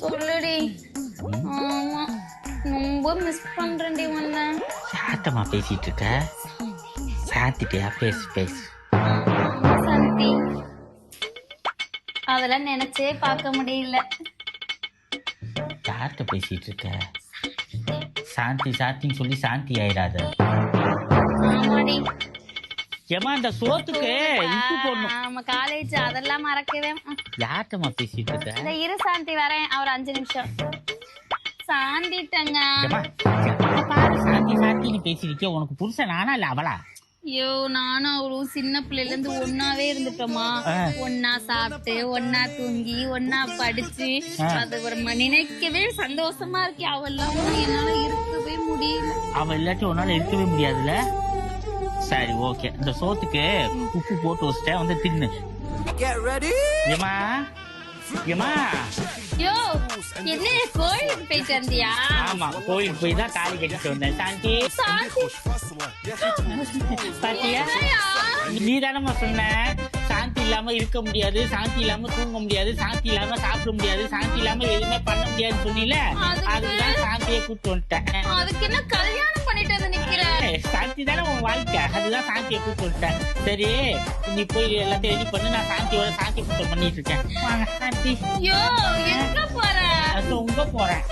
சொல்லுடி. ஆமா ரொம்ப மிஸ் பண்றேன்டி உன்னை. சாத்தமா பேசிட்டு இருக்க சாத்திட்டியா பேசு பேசு. ஆமா, சாந்தி. அதெல்லாம் நினைச்சே பார்க்க முடியல. யார்கிட்ட பேசிட்டு இருக்க சாந்தி சாந்தின்னு சொல்லி சாந்தி ஆயிடாத. ஆமாடி. ஏமா அந்த சோத்துக்கு உப்பு போடணும். ஆமா காலேஜ் அதெல்லாம் மறக்கவே. யார்கிட்டமா பேசிட்டு இருக்க? இந்த இரு சாந்தி வரேன் அவர் அஞ்சு நிமிஷம். சாந்திட்டங்க. எப்ப பாரு சாந்தி சாந்தின்னு பேசிருக்கே உனக்கு புருஷன் நானா இல்ல அவளா? ஐயோ நானும் அவளும் சின்ன பிள்ளைல இருந்து ஒன்னாவே இருந்துட்டோமா ஆ. ஒன்னா சாப்பிட்டு ஒன்னா தூங்கி ஒன்னா படிச்சு. ஆ. அது ஒரு ம- நினைக்கவே சந்தோஷமா இருக்கே அவள் இல்லாம என்னால இருக்கவே முடியல. அவ இல்லாட்டி உன்னால இருக்கவே முடியாதுல்ல? சரி ஓகே இந்த சோத்துக்கு உப்பு போட்டு வச்சிட்டேன் வந்து தின்னு. ஏமா ஏமா ஐயோ என்ன கோயிலுக்கு போயிட்டு வந்தியா? ஆமா கோயிலுக்கு போய் தான் தாலி கட்டிட்டு வந்தேன். சாந்தி. சாந்தி. பாத்தியா? நீ தானம்மா சொன்ன. சாந்தி இல்லாம இருக்க முடியாது சாந்தி இல்லாம தூங்க முடியாது சாந்தி இல்லாம சாப்பிட முடியாது சாந்தி இல்லாம எதுவுமே பண்ண முடியாதுன்னு சொன்னீல? அதுதான் சாந்தியை கூட்டு வந்துட்டேன். அதுக்கு என்ன கல்யாணம் பண்ணிட்டு உன் வாழ்க்கை அதுதான் சாந்தியை கூட்டு வந்துட்டேன் சரி நீ போய் எல்லாத்தையும் ரெடி பண்ணு. நான் சாந்தியோட சாந்தி கூட்டம் பண்ணிட்டு இருக்கேன். வாங்க சாந்தி. ஐயோ எங்க உங்க போறேன்.